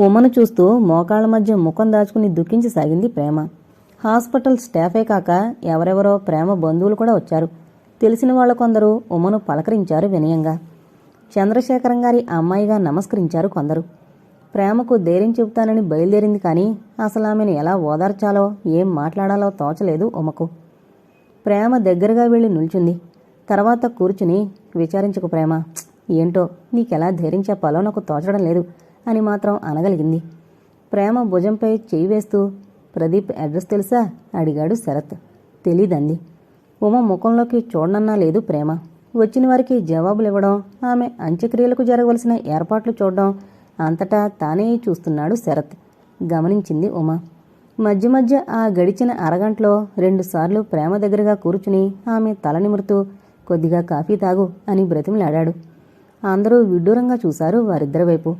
ఉమను చూస్తూ మోకాళ్ళ మధ్య ముఖం దాచుకుని దుఃఖించసాగింది ప్రేమ. హాస్పిటల్ స్టాఫే కాక ఎవరెవరో ప్రేమ బంధువులు కూడా వచ్చారు. తెలిసిన వాళ్ళ కొందరు ఉమను పలకరించారు వినయంగా. చంద్రశేఖరం గారి అమ్మాయిగా నమస్కరించారు కొందరు. ప్రేమకు ధైర్యం చెబుతానని బయలుదేరింది కానీ అసలు ఆమెను ఎలా ఓదార్చాలో ఏం మాట్లాడాలో తోచలేదు ఉమకు. ప్రేమ దగ్గరగా వెళ్ళి నిల్చుంది. తర్వాత కూర్చుని విచారించకు ప్రేమ. ఏంటో నీకెలా ధైర్యం చెప్పాలో నాకు తోచడం లేదు. అని మాత్రం అనగలిగింది. ప్రేమ భుజంపై చేయి వేస్తూ ప్రదీప్ అడ్రస్ తెలుసా? అడిగాడు శరత్. తెలీదంది. ఉమ ముఖంలోకి చూడనన్నా లేదు ప్రేమ. వచ్చిన వారికి జవాబులు ఇవ్వడం ఆమె అంత్యక్రియలకు జరగవలసిన ఏర్పాట్లు చూడడం అంతటా తానే చూస్తున్నాడు శరత్ గమనించింది ఉమ. మధ్య మధ్య ఆ గడిచిన అరగంటలో రెండుసార్లు ప్రేమ దగ్గరగా కూర్చుని ఆమె తల నిమురుతూ కొద్దిగా కాఫీ తాగు అని బ్రతిమలాడాడు. అందరూ విడ్డూరంగా చూశారు వారిద్దరి వైపు.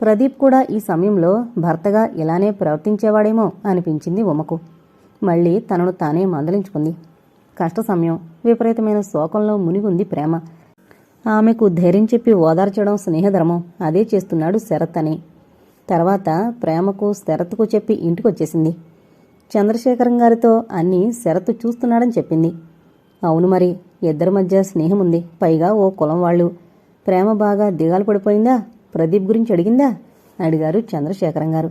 ప్రదీప్ కూడా ఈ సమయంలో భర్తగా ఇలానే ప్రవర్తించేవాడేమో అనిపించింది ఉమకు. మళ్ళీ తనను తానే మందలించుకుంది. కష్ట సమయం విపరీతమైన శోకంలో మునిగుంది ప్రేమ. ఆమెకు ధైర్యం చెప్పి ఓదార్చడం స్నేహధర్మం అదే చేస్తున్నాడు శరత్ అని. తర్వాత ప్రేమకు శరత్కు చెప్పి ఇంటికొచ్చేసింది. చంద్రశేఖరం గారితో అన్నీ శరత్ చూస్తున్నాడని చెప్పింది. అవును మరి ఇద్దరి మధ్య స్నేహం ఉంది పైగా ఓ కులం వాళ్ళు. ప్రేమ బాగా దిగాలు పడిపోయిందా? ప్రదీప్ గురించి అడిగిందా? అడిగారు చంద్రశేఖరం గారు.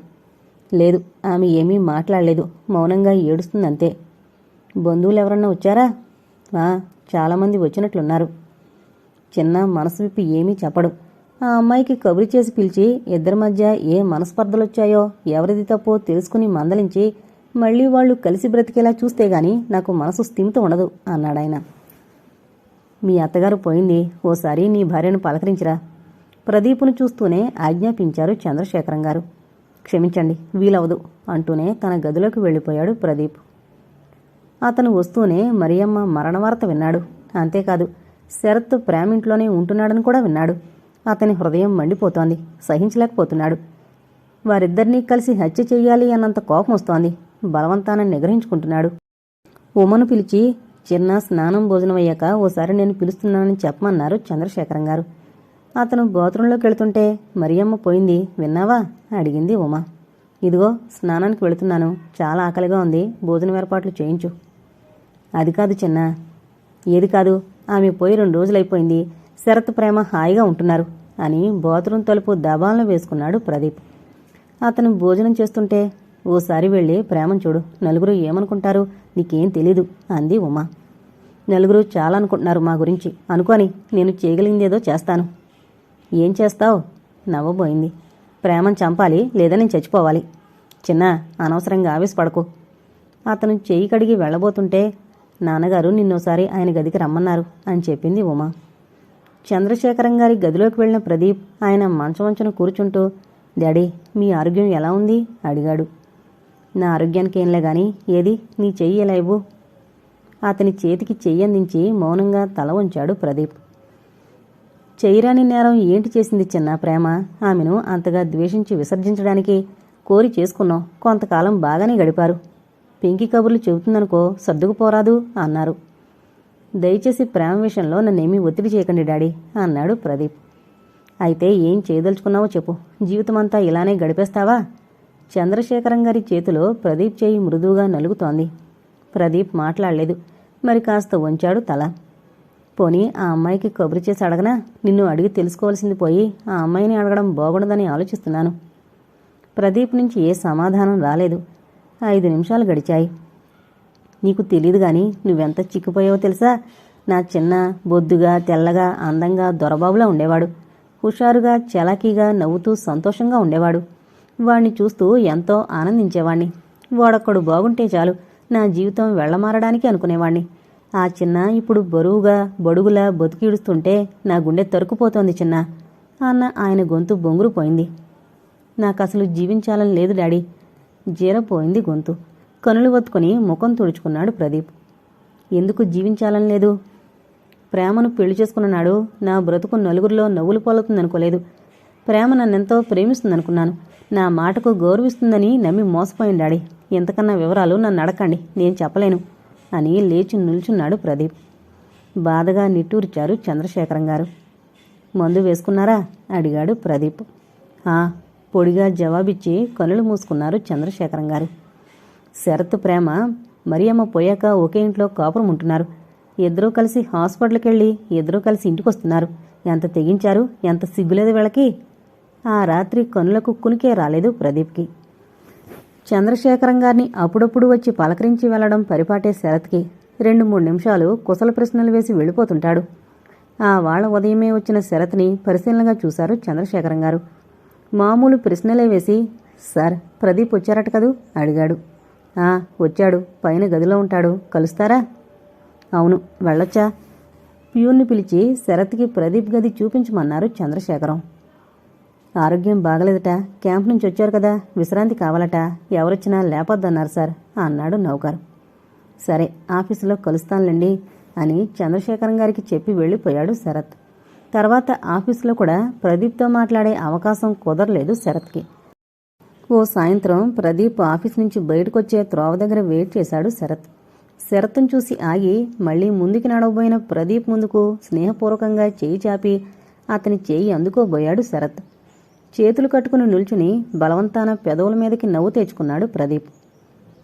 లేదు ఆమె ఏమీ మాట్లాడలేదు. మౌనంగా ఏడుస్తుందంతే. బంధువులు ఎవరన్నా వచ్చారా? "ఆ, చాలామంది వచ్చినట్లున్నారు. చిన్న మనసు విప్పి ఏమీ చెప్పడు. ఆ అమ్మాయికి కబురు చేసి పిలిచి ఇద్దరి మధ్య ఏ మనస్పర్ధలొచ్చాయో ఎవరిది తప్పో తెలుసుకుని మందలించి మళ్ళీ వాళ్ళు కలిసి బ్రతికేలా చూస్తే గాని నాకు మనసు స్థిమితం ఉండదు అన్నాడాయన. మీ అత్తగారు పోయింది. ఓసారి నీ భార్యను పలకరించిరా? ప్రదీపును చూస్తూనే ఆజ్ఞాపించారు చంద్రశేఖరం గారు క్షమించండి వీలవదు అంటూనే తన గదిలోకి వెళ్ళిపోయాడు ప్రదీప్. అతను వస్తూనే మరియమ్మ మరణవార్త విన్నాడు. అంతేకాదు శరత్ ప్రేమింట్లోనే ఉంటున్నాడని కూడా విన్నాడు. అతని హృదయం మండిపోతోంది సహించలేకపోతున్నాడు. వారిద్దరినీ కలిసి హత్య చెయ్యాలి అన్నంత కోపం వస్తోంది. బలవంతాన్ని నిగ్రహించుకుంటున్నాడు. ఉమను పిలిచి చిన్న స్నానం భోజనం అయ్యాక ఓసారి నేను పిలుస్తున్నానని చెప్పమన్నారు చంద్రశేఖరం గారు అతను గోత్రంలోకి వెళుతుంటే మరియమ్మ పోయింది. విన్నావా? అడిగింది ఉమ. ఇదిగో స్నానానికి వెళుతున్నాను. చాలా ఆకలిగా ఉంది. భోజనం ఏర్పాట్లు చేయించు. అది కాదు చిన్న. ఏది కాదు. ఆమె పోయి రెండు రోజులైపోయింది. శరత్ ప్రేమ హాయిగా ఉంటున్నారు అని బాత్రూమ్ తలుపు దబాలను వేసుకున్నాడు ప్రదీప్. అతను భోజనం చేస్తుంటే ఓసారి వెళ్ళి ప్రేమను చూడు. నలుగురు ఏమనుకుంటారు? నీకేం తెలీదు అంది ఉమా. నలుగురు చాలా అనుకుంటున్నారు మా గురించి. అనుకోని నేను చేయగలిగిందేదో చేస్తాను. ఏం చేస్తావు? నవ్వబోయింది. ప్రేమను చంపాలి లేదా నేను చచ్చిపోవాలి? చిన్న అనవసరంగా ఆవేశపడకు. అతను చెయ్యి కడిగి వెళ్ళబోతుంటే నాన్నగారు నిన్నోసారి ఆయన గదికి రమ్మన్నారు అని చెప్పింది ఉమా. చంద్రశేఖరం గారి గదిలోకి వెళ్ళిన ప్రదీప్ ఆయన మంచం కూర్చుంటూ డాడీ మీ ఆరోగ్యం ఎలా ఉంది? అడిగాడు. నా ఆరోగ్యానికి ఏంలే గాని ఏది? నీ చెయ్యి ఎలా ఇవ్వు? అతని చేతికి చెయ్యి అందించి మౌనంగా తల ఉంచాడు ప్రదీప్. చెయ్యరాని నేరం ఏంటి చేసింది చిన్న ప్రేమ? ఆమెను అంతగా ద్వేషించి విసర్జించడానికి కోరి చేసుకున్నాం. కొంతకాలం బాగానే గడిపారు. పింకి కబుర్లు చెబుతుందనుకో సర్దుకుపోరాదు అన్నారు. దయచేసి ప్రేమ విషయంలో నన్నేమీ ఒత్తిడి చేయకండి డాడీ అన్నాడు ప్రదీప్. అయితే ఏం చేయదలుచుకున్నావో చెప్పు. జీవితమంతా ఇలానే గడిపేస్తావా? చంద్రశేఖరం గారి చేతిలో ప్రదీప్ చేయి మృదువుగా నలుగుతోంది. ప్రదీప్ మాట్లాడలేదు. మరి కాస్త వంచాడు తల. పోనీ ఆ అమ్మాయికి కబురు చేసి అడగనా? నిన్ను అడిగి తెలుసుకోవాల్సింది పోయి ఆ అమ్మాయిని అడగడం బాగుండదని ఆలోచిస్తున్నాను. ప్రదీప్ నుంచి ఏ సమాధానం రాలేదు. ఐదు నిమిషాలు గడిచాయి. నీకు తెలియదు గాని నువ్వెంత చిక్కిపోయావో తెలుసా? నా చిన్న బొద్దుగా తెల్లగా అందంగా దొరబాబులా ఉండేవాడు. హుషారుగా చలాకీగా నవ్వుతూ సంతోషంగా ఉండేవాడు. వాణ్ణి చూస్తూ ఎంతో ఆనందించేవాణ్ణి. వాడొక్కడు బాగుంటే చాలు. నా జీవితం వెళ్ళమారడానికి అనుకునేవాణ్ణి. ఆ చిన్న ఇప్పుడు బరువుగా బొడుగులా బతికిడుస్తుంటే నా గుండె తరుకుపోతోంది చిన్న. అన్న ఆయన గొంతు బొంగురుపోయింది నాకసలు జీవించాలని లేదు డాడీ. జీరపోయింది గొంతు. కనులు ఒత్తుకుని ముఖం తుడుచుకున్నాడు ప్రదీప్. ఎందుకు జీవించాలని లేదు? ప్రేమను పెళ్ళి చేసుకున్నాడు నా బ్రతుకు నలుగురిలో నవ్వులు పోలుతుందనుకోలేదు ప్రేమ నన్నెంతో ప్రేమిస్తుందనుకున్నాను. నా మాటకు గౌరవిస్తుందని నమ్మి మోసపోయింది డాడీ. ఇంతకన్నా వివరాలు నన్ను అడకండి నేను చెప్పలేను. అని లేచి నిల్చున్నాడు ప్రదీప్. బాధగా నిట్టూర్చారు చంద్రశేఖరం గారు. మందు వేసుకున్నారా? అడిగాడు ప్రదీప్. "ఆ, పొడిగా జవాబిచ్చి కనులు మూసుకున్నారు చంద్రశేఖరం గారు. శరత్ ప్రేమ మరియమ్మ పోయాక ఒకే ఇంట్లో కాపురం ఉంటున్నారు. ఇద్దరూ కలిసి హాస్పిటల్కి వెళ్ళి ఇద్దరూ కలిసి ఇంటికి వస్తున్నారు ఎంత తెగించారు? ఎంత సిగ్గులేదు వీళ్ళకి? ఆ రాత్రి కనులకు కునికే రాలేదు ప్రదీప్కి. చంద్రశేఖరం గారిని అప్పుడప్పుడు వచ్చి పలకరించి వెళ్ళడం పరిపాటే శరత్కి. రెండు మూడు నిమిషాలు కుశల ప్రశ్నలు వేసి వెళ్ళిపోతుంటాడు. ఆ వాళ్ళ ఉదయమే వచ్చిన శరత్ని పరిశీలనగా చూశారు చంద్రశేఖరం గారు. మామూలు ప్రశ్నలే వేసి సార్ ప్రదీప్ వచ్చారట కదూ? అడిగాడు. ఆ వచ్చాడు. పైన గదిలో ఉంటాడు. కలుస్తారా? అవును. వెళ్ళొచ్చా? ప్యూర్ని పిలిచి శరత్కి ప్రదీప్ గది చూపించమన్నారు చంద్రశేఖరం. ఆరోగ్యం బాగలేదట. క్యాంప్ నుంచి వచ్చారు కదా. విశ్రాంతి కావాలట. ఎవరొచ్చినా లేపొద్దన్నారు సార్ అన్నాడు నౌకర్. సరే ఆఫీసులో కలుస్తానులేండి అని చంద్రశేఖరం గారికి చెప్పి వెళ్ళిపోయాడు శరత్. తర్వాత ఆఫీసులో కూడా ప్రదీప్తో మాట్లాడే అవకాశం కుదరలేదు శరత్కి. ఓ సాయంత్రం ప్రదీప్ ఆఫీస్ నుంచి బయటకొచ్చే త్రోవ దగ్గర వెయిట్ చేశాడు శరత్. శరత్ను చూసి ఆగి మళ్ళీ ముందుకి నడవబోయిన ప్రదీప్ ముందుకు స్నేహపూర్వకంగా చేయి చాపి అతని చేయి అందుకోబోయాడు శరత్. చేతులు కట్టుకుని నిల్చుని బలవంతాన పెదవుల మీదకి నవ్వు తెచ్చుకున్నాడు ప్రదీప్.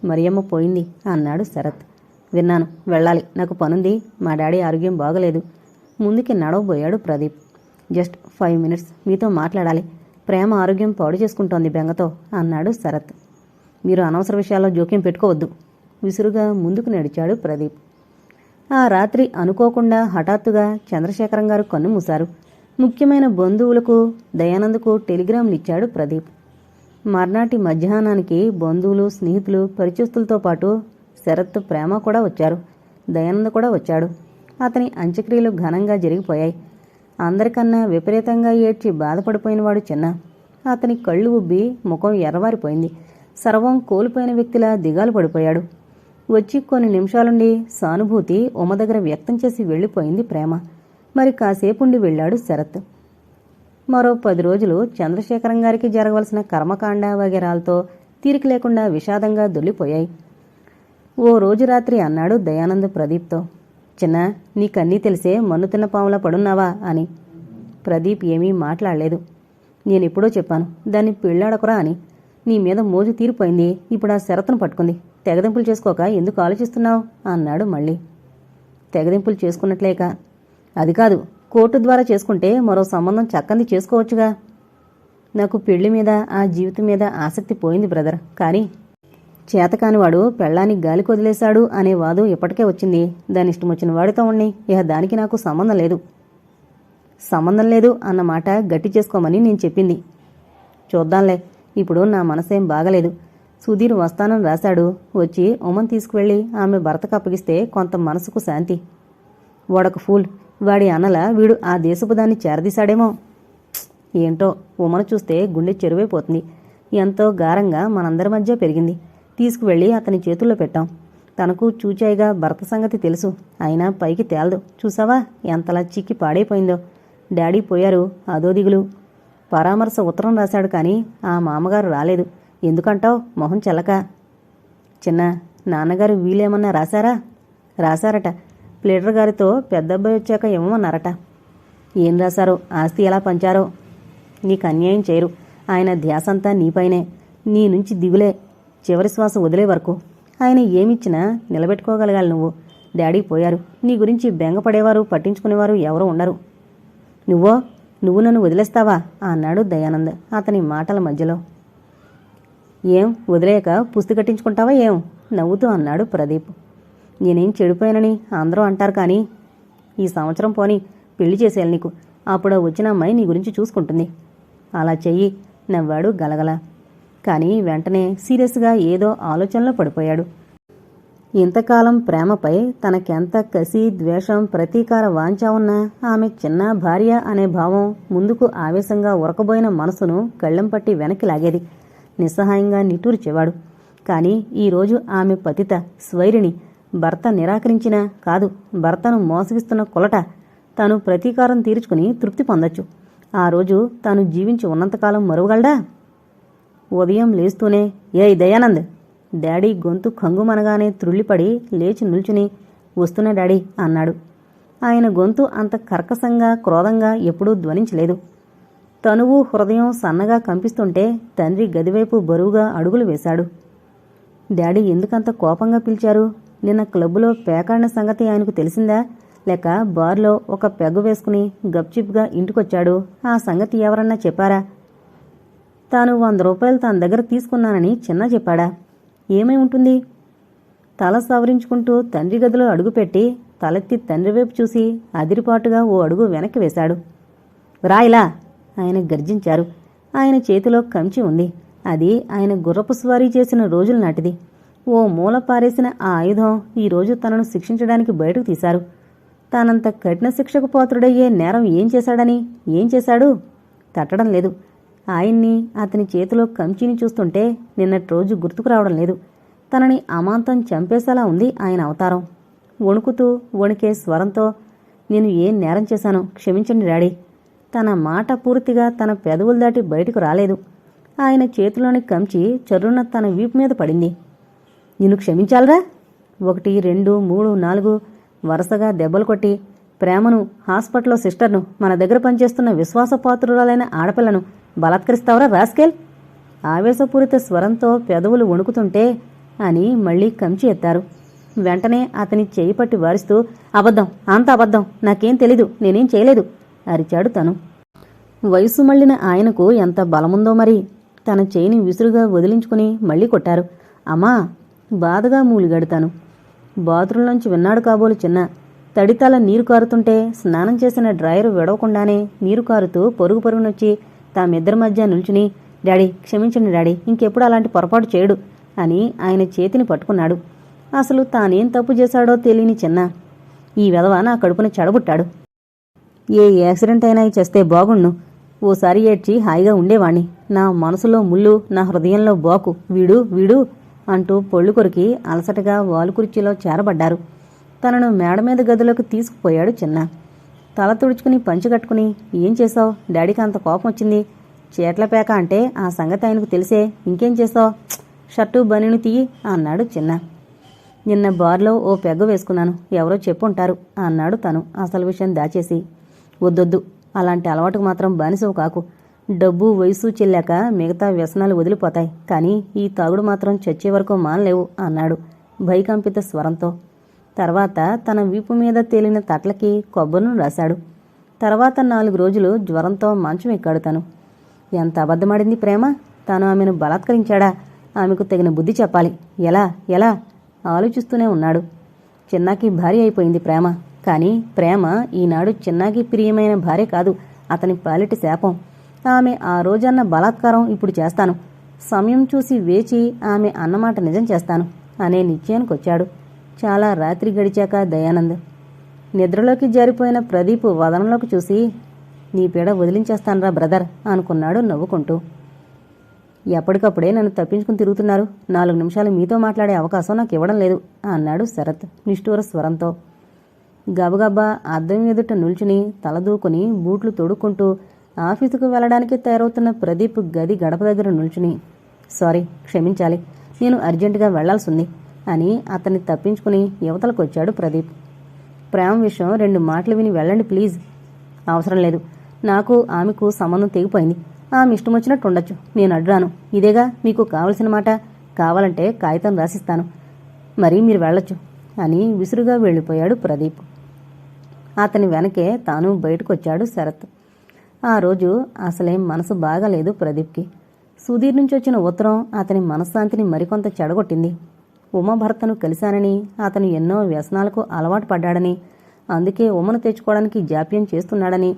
మరియమ్మ పోయింది అన్నాడు శరత్. విన్నాను వెళ్ళాలి. నాకు పనుంది. మా డాడీ ఆరోగ్యం బాగలేదు. ముందుకి నడవబోయాడు ప్రదీప్. Just five minutes. మీతో మాట్లాడాలి. ప్రేమ ఆరోగ్యం పాడు చేసుకుంటోంది బెంగతో అన్నాడు శరత్. మీరు అనవసర విషయాల్లో జోక్యం పెట్టుకోవద్దు విసురుగా ముందుకు నడిచాడు ప్రదీప్. ఆ రాత్రి అనుకోకుండా హఠాత్తుగా చంద్రశేఖరం గారు కన్ను మూశారు. ముఖ్యమైన బంధువులకు దయానందకు టెలిగ్రామ్లు ఇచ్చాడు ప్రదీప్. మర్నాటి మధ్యాహ్నానికి బంధువులు స్నేహితులు పరిచయస్తులతో పాటు శరత్ ప్రేమ కూడా వచ్చారు. దయానంద్ కూడా వచ్చాడు. అతని అంత్యక్రియలు ఘనంగా జరిగిపోయాయి. అందరికన్నా విపరీతంగా ఏడ్చి బాధపడిపోయినవాడు చిన్న. అతని కళ్ళు ఉబ్బి ముఖం ఎర్రవారిపోయింది. సర్వం కోల్పోయిన వ్యక్తిలా దిగాలు పడిపోయాడు. వచ్చి కొన్ని నిమిషాలుండి సానుభూతి ఉమ దగ్గర వ్యక్తం చేసి వెళ్ళిపోయింది ప్రేమ. మరి కాసేపుండి వెళ్ళాడు శరత్. మరో పది రోజులు చంద్రశేఖరం గారికి జరగవలసిన కర్మకాండ వగేరాలతో తీరిక లేకుండా విషాదంగా దొల్లిపోయాయి. ఓ రోజు రాత్రి అన్నాడు దయానంద్ ప్రదీప్తో. చిన్న నీకన్నీ తెలిసే మన్నుతున్న పాములా పడున్నావా అని. ప్రదీప్ ఏమీ మాట్లాడలేదు. నేనెప్పుడో చెప్పాను దాన్ని పెళ్ళాడకురా అని. నీ మీద మోజు తీరిపోయింది ఇప్పుడు ఆ శరత్ను పట్టుకుంది. తెగదింపులు చేసుకోక ఎందుకు ఆలోచిస్తున్నావు? అన్నాడు మళ్ళీ. తెగదింపులు చేసుకున్నట్లేక అది కాదు కోర్టు ద్వారా చేసుకుంటే మరో సంబంధం చక్కంది చేసుకోవచ్చుగా. నాకు పెళ్ళి మీద ఆ జీవితం మీద ఆసక్తి పోయింది బ్రదర్. కానీ చేతకానివాడు పెళ్ళాన్ని గాలి కొదిలేశాడు అనే వాదు ఇప్పటికే వచ్చింది. దాని ఇష్టం వచ్చిన వాడితో ఉండి ఇక దానికి నాకు సంబంధం లేదు. సంబంధం లేదు అన్న మాట గట్టి చేసుకోమని నేను చెప్పింది. చూద్దాంలే ఇప్పుడు నా మనసేం బాగలేదు. సుధీర్ వస్తానని రాశాడు. వచ్చి ఉమన్ తీసుకువెళ్ళి ఆమె భర్తకు అప్పగిస్తే కొంత మనసుకు శాంతి. వాడొక ఫూల్. వాడి అనల వీడు ఆ దేశపు దాన్ని చేరదీశాడేమో. ఏంటో ఉమను చూస్తే గుండె చెరువైపోతుంది ఎంతో గారంగా మనందరి మధ్య పెరిగింది. తీసుకువెళ్ళి అతని చేతుల్లో పెట్టాం. తనకు చూచాయిగా భర్త సంగతి తెలుసు. అయినా పైకి తేలదు. చూసావా? ఎంతలా చిక్కి పాడైపోయిందో. డాడీ పోయారు అదో దిగులు. పరామర్శ ఉత్తరం రాశాడు కానీ ఆ మామగారు రాలేదు. ఎందుకంటావు? మొహం చెల్లక. చిన్న నాన్నగారు వీలేమన్నా రాశారా? రాశారట. ప్లేటర్ గారితో పెద్దబ్బాయి వచ్చాక ఇవ్వమన్నారట ఏం రాశారో? ఆస్తి ఎలా పంచారో? నీకు అన్యాయం చేయరు. ఆయన ధ్యాసంతా నీపైనే నీ నుంచి దిగులే. చివరి శ్వాస వదిలే వరకు. ఆయన ఏమిచ్చినా నిలబెట్టుకోగలగాలి నువ్వు. డాడీ పోయారు. నీ గురించి బెంగపడేవారు పట్టించుకునేవారు ఎవరూ ఉండరు. నువ్వో? నువ్వు నన్ను వదిలేస్తావా? అన్నాడు దయానంద్ అతని మాటల మధ్యలో. ఏం? వదిలేయక పుస్తి కట్టించుకుంటావా ఏం? నవ్వుతూ అన్నాడు ప్రదీప్. నేనేం చెడిపోయానని అందరూ అంటారు కానీ ఈ సంవత్సరం పోని పెళ్ళి చేసేయాలి నీకు. అప్పుడు వచ్చిన అమ్మాయి నీ గురించి చూసుకుంటుంది. అలా చెయ్యి నవ్వాడు గలగల. కానీ వెంటనే సీరియస్గా ఏదో ఆలోచనలో పడిపోయాడు. ఇంతకాలం ప్రేమపై తనకెంత కసి ద్వేషం ప్రతీకార వాంఛ ఉన్నా ఆమె చిన్న భార్య అనే భావం ముందుకు ఆవేశంగా ఉరకబోయిన మనసును కళ్ళెం పట్టి వెనక్కి లాగేది. నిస్సహాయంగా నిట్టూర్చేవాడు. కానీ ఈరోజు ఆమె పతిత స్వైరిణి. భర్త నిరాకరించిన కాదు భర్తను మోసగిస్తున్న కొలట తాను ప్రతీకారం తీర్చుకుని తృప్తి పొందొచ్చు. ఆ రోజు తాను జీవించి ఉన్నంతకాలం మరువగలడా? ఉదయం లేస్తూనే ఏ దయానంద్! డాడీ గొంతు కంగుమనగానే త్రుళ్ళిపడి లేచి నిల్చుని వస్తున్న డాడీ అన్నాడు. ఆయన గొంతు అంత కర్కశంగా క్రోధంగా ఎప్పుడూ ధ్వనించలేదు. తనువు హృదయం సన్నగా కంపిస్తుంటే తండ్రి గదివైపు బరువుగా అడుగులు వేశాడు. డాడీ ఎందుకంత కోపంగా పిలిచారు? నిన్న క్లబ్లో పేకాడిన సంగతి ఆయనకు తెలిసిందా? లేక బార్లో ఒక పెగ్గు వేసుకుని గప్చిప్గా ఇంటికొచ్చాడు. ఆ సంగతి ఎవరన్నా చెప్పారా? తాను వంద రూపాయలు తన దగ్గర తీసుకున్నానని చిన్న చెప్పాడా? ఏమై ఉంటుంది? తల సవరించుకుంటూ తండ్రి గదిలో అడుగుపెట్టి తలెత్తి తండ్రి వైపు చూసి అదిరిపాటుగా ఓ అడుగు వెనక్కి వేశాడు. రాయిలా ఆయన గర్జించారు. ఆయన చేతిలో కంచి ఉంది. అది ఆయన గుర్రపు స్వారీ చేసిన రోజుల నాటిది. ఓ మూల పారేసిన ఆ ఆయుధం ఈరోజు తనను శిక్షించడానికి బయటకు తీశారు. తానంత కఠిన శిక్షకు పాత్రుడయ్యే నేరం ఏం చేశాడని? ఏం చేశాడు? తట్టడం లేదు. ఆయన్ని అతని చేతిలో కంచిని చూస్తుంటే నిన్నటి రోజు గుర్తుకు రావడం లేదు. తనని అమాంతం చంపేసేలా ఉంది ఆయన అవతారం. వణుకుతూ వణికే స్వరంతో నేను ఏం నేరం చేశాను క్షమించండి డాడీ. తన మాట పూర్తిగా తన పెదవులు దాటి బయటకు రాలేదు. ఆయన చేతిలోని కంచి చర్రున తన వీపు మీద పడింది. నిన్ను క్షమించాలరా? ఒకటి రెండు మూడు నాలుగు. వరుసగా దెబ్బలు కొట్టి ప్రేమను హాస్పిటల్లో సిస్టర్ను మన దగ్గర పనిచేస్తున్న విశ్వాసపాత్రురాలైన ఆడపిల్లను బలాత్కరిస్తావరా రాస్కెల్? ఆవేశపూరిత స్వరంతో పెదవులు వణుకుతుంటే అని మళ్ళీ కంచి ఎత్తారు. వెంటనే అతని చేయి పట్టి వారిస్తూ అబద్ధం అంత అబద్ధం నాకేం తెలీదు నేనేం చేయలేదు అరిచాడు తను. వయసు మళ్ళిన ఆయనకు ఎంత బలముందో మరి తన చేయిని విసురుగా వదిలించుకుని మళ్ళీ కొట్టారు. అమ్మా బాధగా మూలిగడతాను. బాత్రూంలోంచి విన్నాడు కాబోలు చిన్న. తడితల నీరు కారుతుంటే స్నానం చేసిన డ్రైయర్ విడవకుండానే నీరు కారుతూ పొరుగు పొరుగునొచ్చి తామిద్దరి మధ్య నిల్చుని డాడీ క్షమించండి డాడీ ఇంకెప్పుడు అలాంటి పొరపాటు చేయడు అని ఆయన చేతిని పట్టుకున్నాడు. అసలు తానేం తప్పు చేశాడో తెలియని చిన్న. ఈ వెధవ నా కడుపున చెడబుట్టాడు. ఏ యాక్సిడెంట్ అయినా చేస్తే బాగుండు. ఓసారి ఏడ్చి హాయిగా ఉండేవాణ్ణి. నా మనసులో ముళ్ళు నా హృదయంలో బాకు. వీడు వీడు అంటూ పొళ్ళు కొరికి అలసటగా వాలు కుర్చీలో చేరబడ్డారు. తనను మేడ మీద గదిలోకి తీసుకుపోయాడు చిన్న. తల తుడుచుకుని పంచి కట్టుకుని ఏం చేసావు డాడీకి అంత కోపం వచ్చింది. చీట్ల పేక అంటే ఆ సంగతి ఆయనకు తెలిసే. ఇంకేం చేసావు షర్టు బనీను తీయి అన్నాడు చిన్న. నిన్న బార్లో ఓ పెగ్గ వేసుకున్నాను. ఎవరో చెప్పుంటారు అన్నాడు తను. అసలు విషయం దాచేసి. వద్దొద్దు. అలాంటి అలవాటుకు మాత్రం బానిసవు కాకు. డబ్బు వయసు చెల్లాక మిగతా వ్యసనాలు వదిలిపోతాయి. కానీ ఈ తాగుడు మాత్రం చచ్చే వరకు మానలేవు అన్నాడు భయకంపిత స్వరంతో. తర్వాత తన వీపు మీద తేలిన తట్లకి కొబ్బరిను రాశాడు. తర్వాత నాలుగు రోజులు జ్వరంతో మంచం ఎక్కాడు తను. ఎంత అబద్ధమాడింది ప్రేమ? తాను ఆమెను బలాత్కరించాడా? ఆమెకు తగిన బుద్ధి చెప్పాలి. ఎలా? ఎలా? ఆలోచిస్తూనే ఉన్నాడు. చిన్నాకి భార్య అయిపోయింది ప్రేమ. కానీ ప్రేమ ఈనాడు చిన్నాకి ప్రియమైన భార్య కాదు అతని పాలిటి శాపం. ఆమె ఆ రోజన్న బలాత్కారం ఇప్పుడు చేస్తాను. సమయం చూసి వేచి ఆమె అన్నమాట నిజం చేస్తాను అనే నిశ్చయానికొచ్చాడు. చాలా రాత్రి గడిచాక దయానంద్. నిద్రలోకి జారిపోయిన ప్రదీప్ వదనంలోకి చూసి నీ పీడ వదిలించేస్తానరా బ్రదర్ అనుకున్నాడు నవ్వుకుంటూ. ఎప్పటికప్పుడే నన్ను తప్పించుకుని తిరుగుతున్నారు. నాలుగు నిమిషాలు మీతో మాట్లాడే అవకాశం నాకు ఇవ్వడం లేదు అన్నాడు శరత్ నిష్ఠూర స్వరంతో. గబగబా అద్దం ఎదుట నిల్చుని తలదూకుని బూట్లు తొడుక్కుంటూ ఆఫీసుకు వెళ్ళడానికి తయారవుతున్న ప్రదీప్ గది గడప దగ్గర నిల్చుని సారీ క్షమించాలి. నేను అర్జెంటుగా వెళ్ళాల్సింది అని అతన్ని తప్పించుకుని యువతలకు వచ్చాడు ప్రదీప్. ప్రేమ విషయం రెండు మాటలు విని వెళ్ళండి ప్లీజ్. అవసరం లేదు. నాకు ఆమెకు సంబంధం తెగిపోయింది. ఆమె ఇష్టం వచ్చినట్టు ఉండొచ్చు. నేను అడ్రాను ఇదేగా? మీకు కావలసిన మాట? కావాలంటే కాగితం రాసిస్తాను. మరి మీరు వెళ్ళొచ్చు అని విసురుగా వెళ్ళిపోయాడు ప్రదీప్. అతని వెనకే తాను బయటకొచ్చాడు శరత్. ఆ రోజు అసలేం మనసు బాగాలేదు ప్రదీప్కి. సుధీర్ నుంచి వచ్చిన ఉత్తరం అతని మనశ్శాంతిని మరికొంత చెడగొట్టింది. ఉమ భర్తను కలిశానని అతను ఎన్నో వ్యసనాలకు అలవాటు పడ్డాడని అందుకే ఉమను తెచ్చుకోవడానికి జాప్యం చేస్తున్నాడని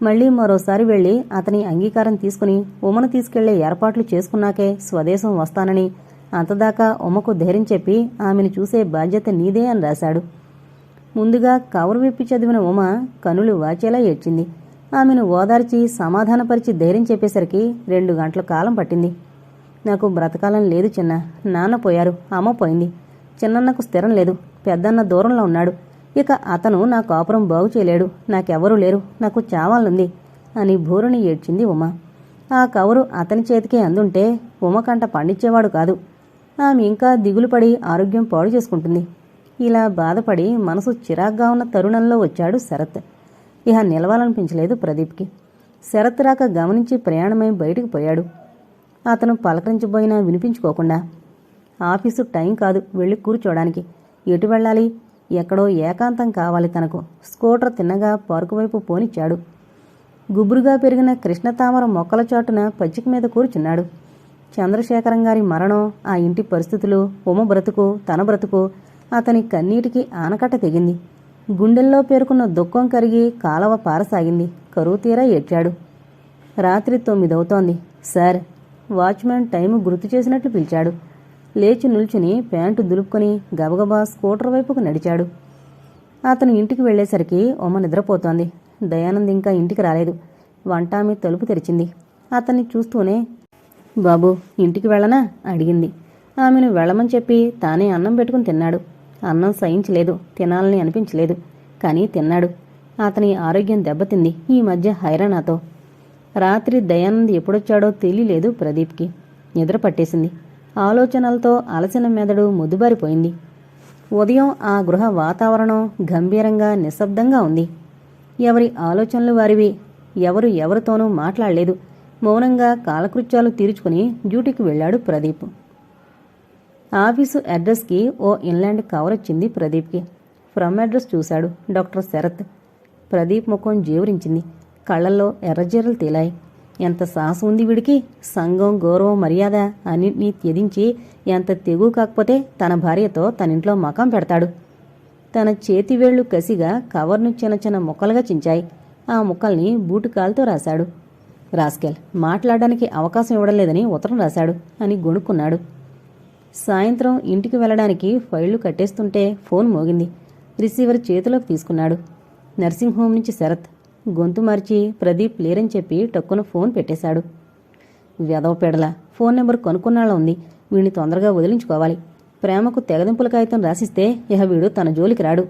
మళ్ళీ మరోసారి వెళ్ళి అతని అంగీకారం తీసుకుని ఉమను తీసుకెళ్ళే ఏర్పాట్లు చేసుకున్నాకే స్వదేశం వస్తానని అంతదాకా ఉమకు ధైర్యం చెప్పి ఆమెను చూసే బాధ్యత నీదే అని రాశాడు. ముందుగా కవరు విప్పి చదివిన ఉమ కనులు వాచేలా ఏడ్చింది. ఆమెను ఓదార్చి సమాధానపరిచి ధైర్యం చెప్పేసరికి రెండు గంటల కాలం పట్టింది. నాకు బ్రతకాలని లేదు చిన్న. నాన్న పోయారు. అమ్మ పోయింది. చిన్నన్నకు స్థిరం లేదు. పెద్దన్న దూరంలో ఉన్నాడు. ఇక అతను నా కాపురం బాగు చేయలేడు. నాకెవరూ లేరు. నాకు చావాలనుంది అని భూరుని ఏడ్చింది ఉమ. ఆ కవరు అతని చేతికే అందుంటే ఉమ కంట పండించేవాడు కాదు. ఆమె ఇంకా దిగులుపడి ఆరోగ్యం పాడు చేసుకుంటుంది. ఇలా బాధపడి మనసు చిరాగ్గా ఉన్న తరుణంలో వచ్చాడు శరత్. ఇహ నిలవాలనిపించలేదు ప్రదీప్కి. శరత్ రాక గమనించి ప్రయాణమై బయటికి పోయాడు. అతను పలకరించబోయినా వినిపించుకోకుండా ఆఫీసు టైం కాదు వెళ్ళి కూర్చోడానికి. ఎటు వెళ్ళాలి? ఎక్కడో ఏకాంతం కావాలి తనకు. స్కూటర్ తిన్నగా పార్కు వైపు పోనిచ్చాడు. గుబురుగా పెరిగిన కృష్ణతామర మొక్కల చాటున పచ్చిక మీద కూర్చున్నాడు. చంద్రశేఖరం గారి మరణం ఆ ఇంటి పరిస్థితులు ఉమ బ్రతుకు తన బ్రతుకు అతని కన్నీటికి ఆనకట్ట తెగింది. గుండెల్లో పేరుకున్న దుఃఖం కరిగి కాలవ పారసాగింది. కరువు తీరా ఏడ్చాడు రాత్రి తొమ్మిదవుతోంది. సార్ వాచ్మ్యాన్ టైము గుర్తు చేసినట్లు పిలిచాడు. లేచి నిల్చుని ప్యాంటు దులుపుకొని గబగబా స్కూటర్ వైపుకు నడిచాడు. అతను ఇంటికి వెళ్ళేసరికి ఉమ్మ నిద్రపోతోంది. దయానంద్ ఇంకా ఇంటికి రాలేదు. వంటామి తలుపు తెరిచింది. అతన్ని చూస్తూనే బాబు ఇంటికి వెళ్ళనా? అడిగింది. ఆమెను వెళ్ళమని చెప్పి తానే అన్నం పెట్టుకుని తిన్నాడు. అన్నం సహించలేదు తినాలని అనిపించలేదు. కానీ తిన్నాడు. అతని ఆరోగ్యం దెబ్బతింది. ఈ మధ్య హైరాణాతో. రాత్రి దయానంద్ ఎప్పుడొచ్చాడో తెలియలేదు ప్రదీప్కి. నిద్ర పట్టేసింది. ఆలోచనలతో అలసిన మెదడు ముద్దుబారిపోయింది ఉదయం ఆ గృహ వాతావరణం గంభీరంగా నిశ్శబ్దంగా ఉంది. ఎవరి ఆలోచనలు వారివి. ఎవరు ఎవరితోనూ మాట్లాడలేదు. మౌనంగా కాలకృత్యాలు తీర్చుకుని డ్యూటీకి వెళ్ళాడు ప్రదీప్. ఆఫీసు అడ్రస్కి ఓ ఇన్లాండ్ కవర్ వచ్చింది ప్రదీప్కి. ఫ్రమ్ అడ్రస్ చూశాడు డాక్టర్ శరత్. ప్రదీప్ ముఖం జీవరించింది. కళ్ళల్లో ఎర్రజీరలు తేలాయి. ఎంత సాహసం ఉంది వీడికి? సంఘం గౌరవం మర్యాద అన్నింటినీ త్యజించి ఎంత తెగు కాకపోతే తన భార్యతో తనింట్లో మకం పెడతాడు. తన చేతి వేళ్ళు కసిగా కవర్ను చిన్న చిన్న ముక్కలుగా చించాయి. ఆ ముక్కల్ని బూటుకాలతో రాశాడు. రాస్కెల్ మాట్లాడడానికి అవకాశం ఇవ్వడం లేదని ఉత్తరం రాశాడు అని గొణుక్కున్నాడు. సాయంత్రం ఇంటికి వెళ్ళడానికి ఫైళ్ళు కట్టేస్తుంటే ఫోన్ మోగింది. రిసీవర్ చేతిలోకి తీసుకున్నాడు. నర్సింగ్ హోమ్ నుంచి శరత్. గొంతు మార్చి ప్రదీప్ లేరని చెప్పి టక్కున ఫోన్ పెట్టేశాడు. వెదవ పెడల ఫోన్ నెంబర్ కనుక్కున్నాళ్ళ ఉంది. వీడిని తొందరగా వదిలించుకోవాలి. ప్రేమకు తెగదింపుల కాగితం రాసిస్తే ఇహ వీడు తన జోలికి రాడు.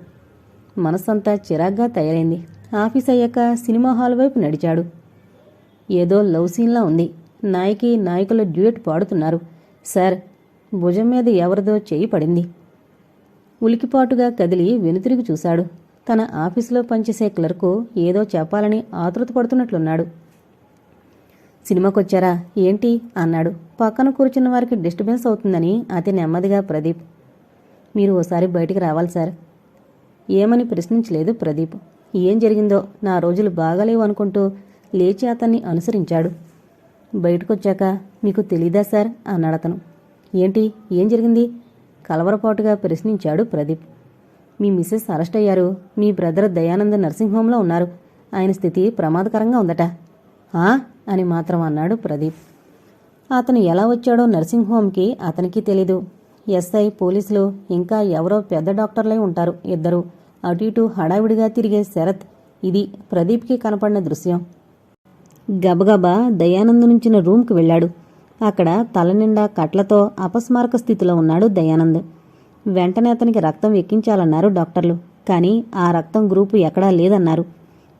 మనస్సంతా చిరాగ్గా తయారైంది. ఆఫీస్ అయ్యాక సినిమా హాల్ వైపు నడిచాడు. ఏదో లవ్ సీన్లా ఉంది. నాయకి నాయకుల డ్యూయట్ పాడుతున్నారు. సార్ భుజం మీద ఎవరిదో చేయి పడింది. ఉలికిపాటుగా కదిలి వెనుతిరిగి చూశాడు. తన ఆఫీసులో పనిచేసే క్లర్కు ఏదో చెప్పాలని ఆతృత పడుతున్నట్లున్నాడు. సినిమాకొచ్చారా? ఏంటి? అన్నాడు. పక్కన కూర్చున్న వారికి డిస్టర్బెన్స్ అవుతుందని అతి నెమ్మదిగా ప్రదీప్. మీరు ఓసారి బయటికి రావాలి సార్. ఏమని ప్రశ్నించలేదు ప్రదీప్. ఏం జరిగిందో? నా రోజులు బాగాలేవు అనుకుంటూ లేచి అతన్ని అనుసరించాడు. బయటకొచ్చాక మీకు తెలీదా సార్? అన్నాడతను. అతను ఏంటి? ఏం జరిగింది? కలవరపాటుగా ప్రశ్నించాడు ప్రదీప్. మీ మిస్సెస్ అరెస్ట్ అయ్యారు. మీ బ్రదర్ దయానంద్ నర్సింగ్ హోంలో ఉన్నారు. ఆయన స్థితి ప్రమాదకరంగా ఉందట. ఆ? అని మాత్రం అన్నాడు ప్రదీప్. అతను ఎలా వచ్చాడో నర్సింగ్ హోంకి అతనికి తెలీదు. ఎస్ఐ పోలీసులు ఇంకా ఎవరో పెద్ద డాక్టర్లై ఉంటారు ఇద్దరు. అటు ఇటు హడావిడిగా తిరిగే శరత్. ఇది ప్రదీప్కి కనపడిన దృశ్యం. గబగబా దయానంద్ నుంచిన రూమ్కి వెళ్ళాడు. అక్కడ తలనిండా కట్లతో అపస్మారక స్థితిలో ఉన్నాడు దయానంద్. వెంటనే అతనికి రక్తం ఎక్కించాలన్నారు డాక్టర్లు. కానీ ఆ రక్తం గ్రూపు ఎక్కడా లేదన్నారు.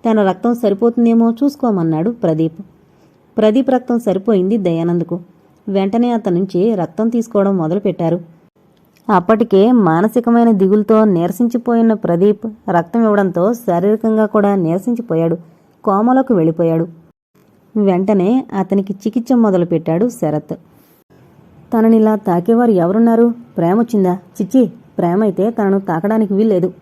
తన రక్తం సరిపోతుందేమో చూసుకోమన్నాడు ప్రదీప్. ప్రదీప్ రక్తం సరిపోయింది దయానంద్కు. వెంటనే అతని నుంచి రక్తం తీసుకోవడం మొదలుపెట్టారు. అప్పటికే మానసికమైన దిగులతో నీరసించిపోయిన ప్రదీప్ రక్తం ఇవ్వడంతో శారీరకంగా కూడా నీరసించిపోయాడు. కోమలోకి వెళ్ళిపోయాడు. వెంటనే అతనికి చికిత్స మొదలుపెట్టాడు శరత్. తననిలా తాకేవారు ఎవరున్నారు? ప్రేమొచ్చిందా? చిచ్చి ప్రేమ అయితే తనను తాకడానికి వీల్లేదు.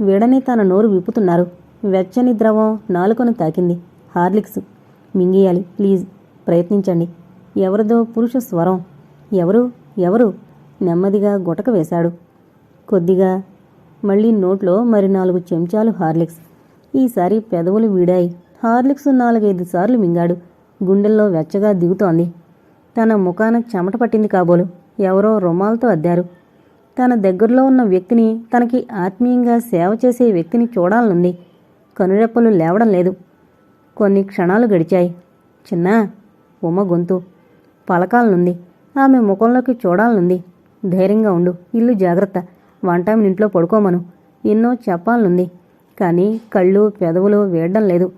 వీడని తన నోరు విప్పుతున్నారు. వెచ్చని ద్రవం నాలుకను తాకింది. హార్లిక్స్ మింగియాలి ప్లీజ్ ప్రయత్నించండి. ఎవరిదో పురుష స్వరం. ఎవరు? ఎవరు? నెమ్మదిగా గుటక వేశాడు. కొద్దిగా మళ్ళీ నోట్లో మరి నాలుగు చెంచాలు హార్లిక్స్. ఈసారి పెదవులు వీడాయి. హార్లిక్స్ నాలుగైదు సార్లు మింగాడు. గుండెల్లో వెచ్చగా దిగుతోంది. తన ముఖాన చెమట పట్టింది కాబోలు. ఎవరో రుమాలతో అద్దారు. తన దగ్గరలో ఉన్న వ్యక్తిని తనకి ఆత్మీయంగా సేవ చేసే వ్యక్తిని చూడాలనుంది. కనురెప్పలు లేవడం లేదు. కొన్ని క్షణాలు గడిచాయి. చిన్న ఉమ గొంతు. పలకాలనుంది. ఆమె ముఖంలోకి చూడాలనుంది. ధైర్యంగా ఉండు. ఇల్లు జాగ్రత్త. వంటామిని ఇంట్లో పడుకోమను. ఎన్నో చెప్పాలనుంది. కానీ కళ్ళు పెదవులు వేయడం లేదు.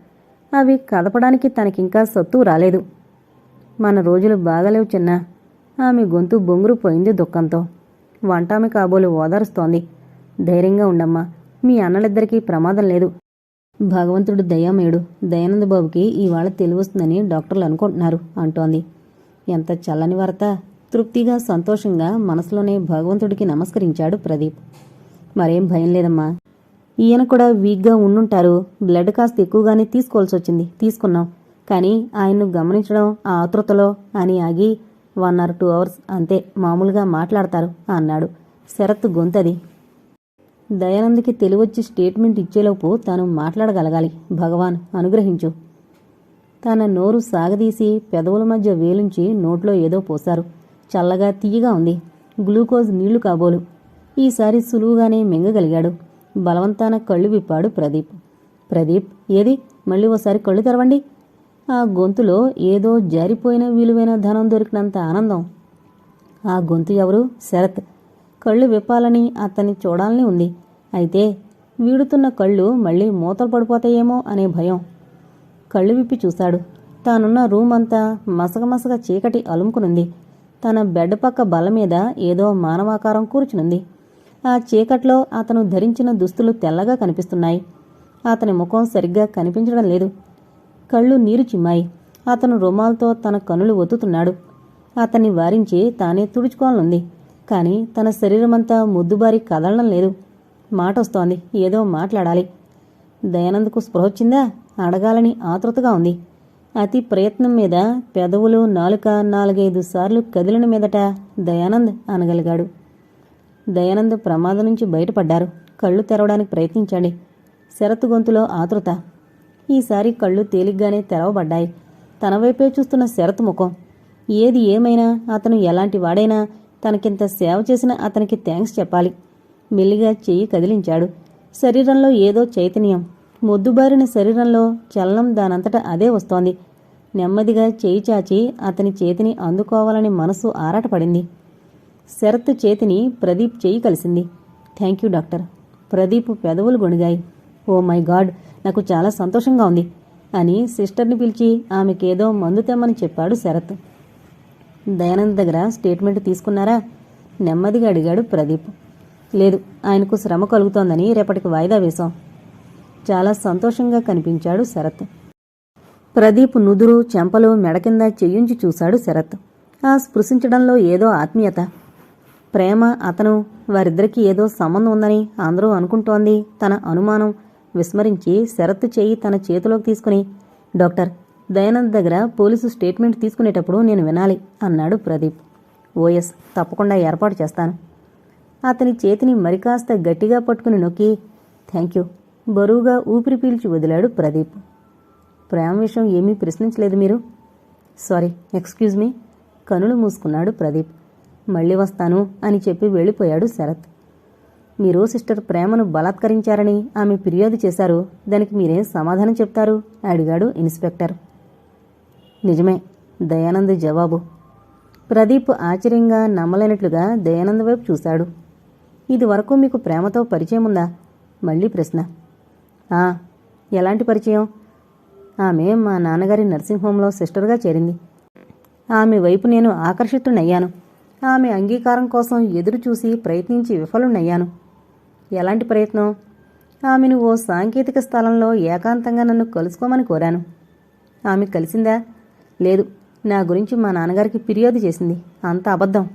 అవి కదపడానికి తనకింకా సత్తు రాలేదు. మన రోజులు బాగలేవు చిన్న. ఆమె గొంతు బొంగురు పోయింది దుఃఖంతో. వంటామె కాబోలు ఓదారుస్తోంది. ధైర్యంగా ఉండమ్మా. మీ అన్నలిద్దరికీ ప్రమాదం లేదు. భగవంతుడు దయామయుడు. దయానంద బాబుకి ఇవాళ తెలివస్తుందని డాక్టర్లు అనుకుంటున్నారు అంటోంది. ఎంత చల్లని వార్త. తృప్తిగా సంతోషంగా మనసులోనే భగవంతుడికి నమస్కరించాడు ప్రదీప్. మరేం భయం లేదమ్మా. ఈయన కూడా వీక్గా ఉండుంటారు. బ్లడ్ కాస్త ఎక్కువగానే తీసుకోవాల్సి వచ్చింది. తీసుకున్నాం. కానీ ఆయన్ను గమనించడం ఆ ఆతృతలో అని ఆగి వన్ ఆర్ టూ అవర్స్ అంతే మామూలుగా మాట్లాడతారు అన్నాడు. శరత్ గొంతది. దయానంద్కి తెలివచ్చి స్టేట్మెంట్ ఇచ్చేలోపు తాను మాట్లాడగలగాలి. భగవాన్ అనుగ్రహించు. తన నోరు సాగదీసి పెదవుల మధ్య వేలుంచి నోట్లో ఏదో పోశారు. చల్లగా తీయగా ఉంది. గ్లూకోజ్ నీళ్ళు కాబోలు. ఈసారి సులువుగానే మింగగలిగాడు. బలవంతాన కళ్ళు విప్పాడు ప్రదీప్. ప్రదీప్ ఏది? మళ్ళీ ఓసారి కళ్ళు తెరవండి. ఆ గొంతులో ఏదో జారిపోయిన విలువైన ధనం దొరికినంత ఆనందం. ఆ గొంతు ఎవరు? శరత్. కళ్ళు విప్పాలని అతన్ని చూడాలని ఉంది. అయితే వీడుతున్న కళ్ళు మళ్ళీ మూతలు పడిపోతాయేమో అనే భయం. కళ్ళు విప్పి చూశాడు. తానున్న రూమ్ అంతా మసగమసగ చీకటి అలుముకునుంది. తన బెడ్ పక్క బల మీద ఏదో మానవాకారం కూర్చునుంది. ఆ చీకట్లో అతను ధరించిన దుస్తులు తెల్లగా కనిపిస్తున్నాయి. అతని ముఖం సరిగ్గా కనిపించడం లేదు. కళ్ళు నీరు చిమ్మాయి. అతను రుమాల్తో తన కనులు ఒత్తుతున్నాడు. అతన్ని వారించి తానే తుడుచుకోవాలనుంది. కానీ తన శరీరమంతా ముద్దుబారి కదలడం లేదు. మాట వస్తోంది ఏదో మాట్లాడాలి. దయానంద్కు స్పృహ వచ్చిందా? అడగాలని ఆతృతగా ఉంది. అతి ప్రయత్నం మీద పెదవులు నాలుక నాలుగైదు సార్లు కదిలిన మీదట దయానంద్ అనగలిగాడు. దయానంద్ ప్రమాదం నుంచి బయటపడ్డారు. కళ్ళు తెరవడానికి ప్రయత్నించండి. శరత్ గొంతులో ఆతృత. ఈసారి కళ్ళు తేలిగ్గానే తెరవబడ్డాయి. తన వైపే చూస్తున్న శరత్ ముఖం. ఏది ఏమైనా అతను ఎలాంటి వాడైనా తనకింత సేవ చేసిన అతనికి థ్యాంక్స్ చెప్పాలి. మెల్లిగా చెయ్యి కదిలించాడు. శరీరంలో ఏదో చైతన్యం. మొద్దుబారిన శరీరంలో చలనం దానంతట అదే వస్తోంది. నెమ్మదిగా చేయి చాచి అతని చేతిని అందుకోవాలని మనసు ఆరాటపడింది. శరత్ చేతిని ప్రదీప్ చేయి కలిసింది. Thank you doctor. ప్రదీప్ పెదవులు గొణిగాయి. ఓ మై గాడ్ నాకు చాలా సంతోషంగా ఉంది అని సిస్టర్ని పిలిచి ఆమెకేదో మందు తెమ్మని చెప్పాడు శరత్. దయానంద్ దగ్గర స్టేట్మెంట్ తీసుకున్నారా? నెమ్మదిగా అడిగాడు ప్రదీప్. లేదు ఆయనకు శ్రమ కలుగుతోందని రేపటికి వాయిదా వేశాం. చాలా సంతోషంగా కనిపించాడు శరత్. ప్రదీప్ నుదురు చెంపలు మెడ కింద చెయ్యుంచి చూశాడు శరత్. ఆ స్పృశించడంలో ఏదో ఆత్మీయత. ప్రేమ అతను వారిద్దరికీ ఏదో సంబంధం ఉందని అందరూ అనుకుంటోంది. తన అనుమానం విస్మరించి శరత్ చేయి తన చేతిలోకి తీసుకుని డాక్టర్ దయానంద్ దగ్గర పోలీసు స్టేట్మెంట్ తీసుకునేటప్పుడు నేను వినాలి అన్నాడు ప్రదీప్. ఓఎస్ తప్పకుండా ఏర్పాటు చేస్తాను. అతని చేతిని మరికాస్త గట్టిగా పట్టుకుని నొక్కి థ్యాంక్ యూ బరువుగా ఊపిరి పీల్చి వదిలాడు ప్రదీప్. ప్రేమ విషయం ఏమీ ప్రశ్నించలేదు మీరు. సారీ ఎక్స్క్యూజ్ మీ కనులు మూసుకున్నాడు ప్రదీప్. మళ్ళీ వస్తాను అని చెప్పి వెళ్ళిపోయాడు శరత్. మీరు సిస్టర్ ప్రేమను బలాత్కరించారని ఆమె ఫిర్యాదు చేశారు. దానికి మీరేం సమాధానం చెప్తారు? అడిగాడు ఇన్స్పెక్టర్. నిజమే దయానంద్ జవాబు. ప్రదీప్ ఆశ్చర్యంగా నమ్మలేనట్లుగా దయానంద్ వైపు చూశాడు. ఇది వరకు మీకు ప్రేమతో పరిచయం ఉందా? మళ్ళీ ప్రశ్న. "ఆ, ఎలాంటి పరిచయం? ఆమె మా నాన్నగారి నర్సింగ్ హోంలో సిస్టర్గా చేరింది. ఆమె వైపు నేను ఆకర్షితుడయ్యాను ఆమె అంగీకారం కోసం ఎదురు చూసి ప్రయత్నించి విఫలుణ్ణయ్యాను ఎలాంటి ప్రయత్నం? ఆమెను ఓ సాంకేతిక స్థలంలో ఏకాంతంగా నన్ను కలుసుకోమని కోరాను. ఆమె కలిసిందా? లేదు. నా గురించి మా నాన్నగారికి ఫిర్యాదు చేసింది. అంత అబద్ధం.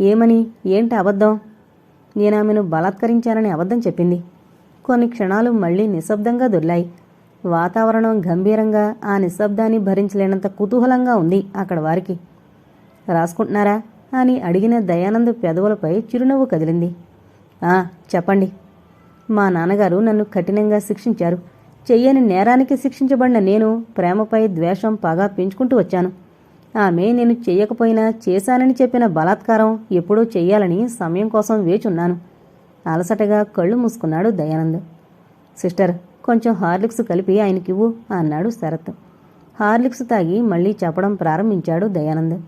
ఏమని? ఏంటి అబద్ధం? నేను ఆమెను బలాత్కరించానని అబద్ధం చెప్పింది. కొన్ని క్షణాలు మళ్ళీ నిశ్శబ్దంగా దొర్లాయి. వాతావరణం గంభీరంగా ఆ నిశ్శబ్దాన్ని భరించలేనంత కుతూహలంగా ఉంది అక్కడ వారికి. రాసుకుంటున్నారా? అని అడిగిన దయానంద్ పెదవులపై చిరునవ్వు కదిలింది. ఆ చెప్పండి. మా నాన్నగారు నన్ను కఠినంగా శిక్షించారు. చెయ్యని నేరానికి శిక్షించబడిన నేను ప్రేమపై ద్వేషం పగా పెంచుకుంటూ వచ్చాను. ఆమె నేను చెయ్యకపోయినా చేశానని చెప్పిన బలాత్కారం ఎప్పుడూ చెయ్యాలని సమయం కోసం వేచున్నాను. అలసటగా కళ్ళు మూసుకున్నాడు దయానంద్. సిస్టర్ కొంచెం హార్లిక్స్ కలిపి ఆయనకివ్వు అన్నాడు శరత్. హార్లిక్స్ తాగి మళ్ళీ చెప్పడం ప్రారంభించాడు దయానంద్.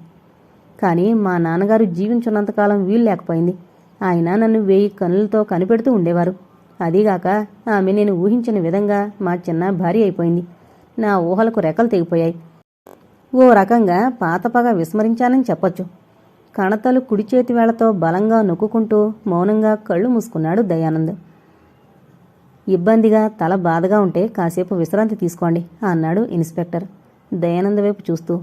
కానీ మా నాన్నగారు జీవించున్నంతకాలం వీలు లేకపోయింది. ఆయన నన్ను వేయి కనులతో కనిపెడుతూ ఉండేవారు. అదీగాక ఆమె నేను ఊహించిన విధంగా మా చిన్న భార్య అయిపోయింది. నా ఊహలకు రెక్కలు తెగిపోయాయి. ఓ రకంగా పాతపగ విస్మరించానని చెప్పొచ్చు. కణతలు కుడి చేతి వేళతో బలంగా నొక్కుంటూ మౌనంగా కళ్ళు మూసుకున్నాడు దయానంద్. ఇబ్బందిగా తల బాధగా ఉంటే కాసేపు విశ్రాంతి తీసుకోండి అన్నాడు ఇన్స్పెక్టర్. దయానంద వైపు చూస్తూ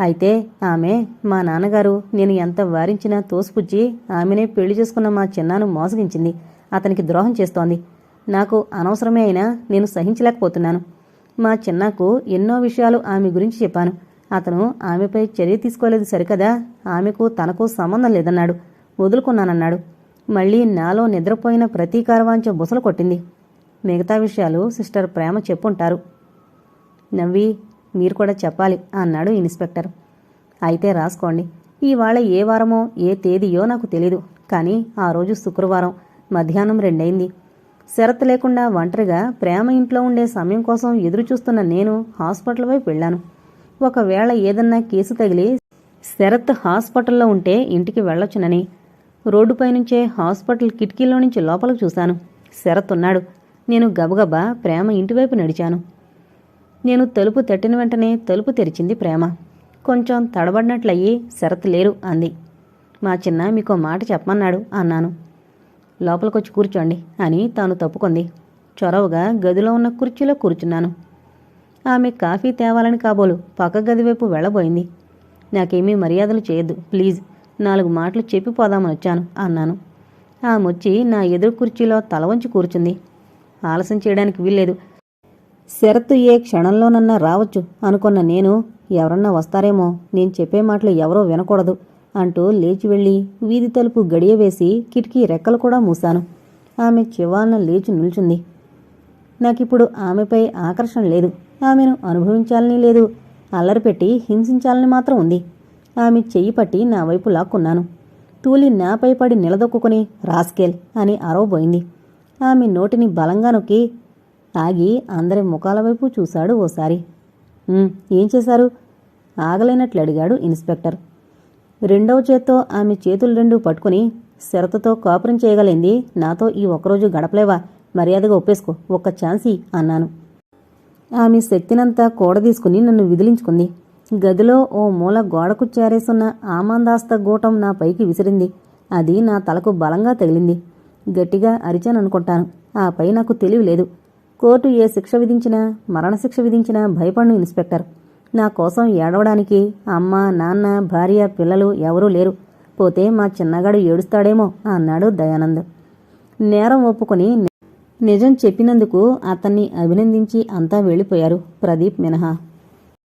అయితే ఆమె మా నాన్నగారు నేను ఎంత వారించినా తోసిపుచ్చి ఆమెనే పెళ్ళి చేసుకున్న మా చిన్నాను మోసగించింది. అతనికి ద్రోహం చేస్తోంది. నాకు అనవసరమే అయినా నేను సహించలేకపోతున్నాను. మా చిన్నాకు ఎన్నో విషయాలు ఆమె గురించి చెప్పాను. అతను ఆమెపై చర్య తీసుకోలేదు సరికదా? ఆమెకు తనకు సంబంధం లేదన్నాడు. వదులుకున్నానన్నాడు. మళ్ళీ నాలో నిద్రపోయిన ప్రతీకారవాంచ బుసలు కొట్టింది. మిగతా విషయాలు సిస్టర్ ప్రేమ చెప్పుంటారు. నవ్వి మీరు కూడా చెప్పాలి అన్నాడు ఇన్స్పెక్టర్. అయితే రాసుకోండి. ఇవాళ ఏ వారమో ఏ తేదీయో నాకు తెలీదు. కానీ ఆ రోజు శుక్రవారం మధ్యాహ్నం రెండైంది. షరత్ లేకుండా ఒంటరిగా ప్రేమ ఇంట్లో ఉండే సమయం కోసం ఎదురుచూస్తున్న నేను హాస్పిటల్ వైపు వెళ్ళాను. ఒకవేళ ఏదన్నా కేసు తగిలి శరత్ హాస్పిటల్లో ఉంటే ఇంటికి వెళ్ళొచ్చునని రోడ్డుపై నుంచే హాస్పిటల్ కిటికీలో నుంచి లోపలకు చూశాను. శరత్ ఉన్నాడు. నేను గబగబా ప్రేమ ఇంటివైపు నడిచాను. నేను తలుపు తట్టిన వెంటనే తలుపు తెరిచింది ప్రేమ. కొంచెం తడబడినట్లయ్యి శరత్ లేరు అంది. మా చిన్న మీకో మాట చెప్పమన్నాడు అన్నాను. లోపలికొచ్చి కూర్చోండి అని తాను తప్పుకుంది. చొరవగా గదిలో ఉన్న కుర్చీలో కూర్చున్నాను. ఆమె కాఫీ తేవాలని కాబోలు పక్క గది వైపు వెళ్ళబోయింది. నాకేమీ మర్యాదలు చేయొద్దు ప్లీజ్. నాలుగు మాటలు చెప్పిపోదామని వచ్చాను అన్నాను. ఆమె వచ్చి నా ఎదురు కుర్చీలో తల వంచి కూర్చుంది. ఆలస్యం చేయడానికి వీల్లేదు. శరత్తు ఏ క్షణంలోనన్నా రావచ్చు అనుకున్న నేను ఎవరన్నా వస్తారేమో నేను చెప్పే మాటలు ఎవరో వినకూడదు అంటూ లేచి వెళ్ళి వీధి తలుపు గడియవేసి కిటికీ రెక్కలు కూడా మూశాను. ఆమె చివాలన లేచి నిల్చుంది. నాకిప్పుడు ఆమెపై ఆకర్షణ లేదు. ఆమెను అనుభవించాలని లేదు. అల్లరిపెట్టి హింసించాలని మాత్రం ఉంది. ఆమె చెయ్యి పట్టి నా వైపు లాక్కున్నాను. తూలి నాపై పడి నిలదొక్కుని రాస్కేల్ అని అరవబోయింది. ఆమె నోటిని బలంగా నొక్కి ఆగి అందరి ముఖాల వైపు చూశాడు ఓసారి. ఏం చేశారు? ఆగలేనట్లు అడిగాడు ఇన్స్పెక్టర్. రెండవ చేత్తో ఆమె చేతులు రెండు పట్టుకుని శరతతో కాపురం చేయగలింది. నాతో ఈ ఒక్కరోజు గడపలేవా? మర్యాదగా ఒప్పేసుకో. ఒక్క ఛాన్సీ అన్నాను. ఆమె శక్తినంతా కూడదీసుకుని నన్ను విదిలించుకుంది. గదిలో ఓ మూల గోడకు చేరేసున్న ఆమందాస్త గూటం నా పైకి విసిరింది. అది నా తలకు బలంగా తగిలింది. గట్టిగా అరిచాననుకుంటాను. ఆపై నాకు తెలివి లేదు. కోర్టు ఏ శిక్ష విధించినా మరణశిక్ష విధించినా భయపడను ఇన్స్పెక్టర్. నా కోసం ఏడవడానికి అమ్మ నాన్న భార్య పిల్లలు ఎవరూ లేరు. పోతే మా చిన్నగాడు ఏడుస్తాడేమో అన్నాడు దయానంద్. నేరం ఒప్పుకొని నిజం చెప్పినందుకు అతన్ని అభినందించి అంతా వెళ్ళిపోయారు ప్రదీప్ మినహా.